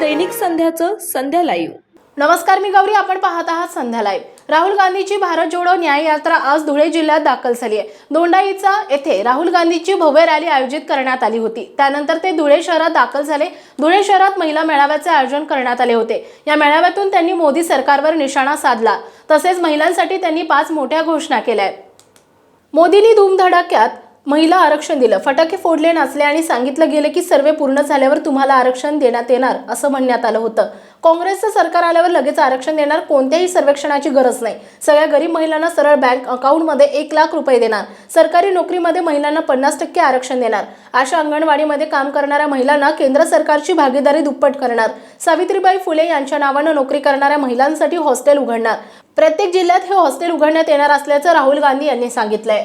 दैनिक संध्याचं संध्या live नमस्कार मी गौरी आपण पाहत आहात संध्या लाईव्ह राहुल गांधीची भारत जोडो न्याय यात्रा आज धुळे जिल्ह्यात दाखल झाली आहे. दोंडाईचा येथे राहुल गांधीची भव्य रॅली आयोजित करण्यात आली होती. त्यानंतर ते धुळे शहरात दाखल झाले. धुळे शहरात महिला मेळाव्याचे आयोजन करण्यात आले होते. या मेळाव्यातून त्यांनी मोदी सरकारवर निशाणा साधला. तसेच महिलांसाठी त्यांनी पाच मोठ्या घोषणा केल्या आहेत. मोदींनी धूमधडाक्यात महिला आरक्षण दिलं. फटाके फोडले नाचले आणि सांगितलं गेलं की सर्वे पूर्ण झाल्यावर तुम्हाला आरक्षण देण्यात येणार असं म्हणण्यात आलं होतं. काँग्रेसचं सरकार आल्यावर लगेच आरक्षण देणार कोणत्याही सर्वेक्षणाची गरज नाही. सगळ्या गरीब महिलांना सरळ बँक अकाउंटमध्ये एक लाख रुपये देणार. सरकारी नोकरीमध्ये महिलांना पन्नास टक्के आरक्षण देणार. अशा अंगणवाडीमध्ये काम करणाऱ्या महिलांना केंद्र सरकारची भागीदारी दुप्पट करणार. सावित्रीबाई फुले यांच्या नावानं नोकरी करणाऱ्या महिलांसाठी हॉस्टेल उघडणार. प्रत्येक जिल्ह्यात हे हॉस्टेल उघडण्यात येणार असल्याचं राहुल गांधी यांनी सांगितलंय.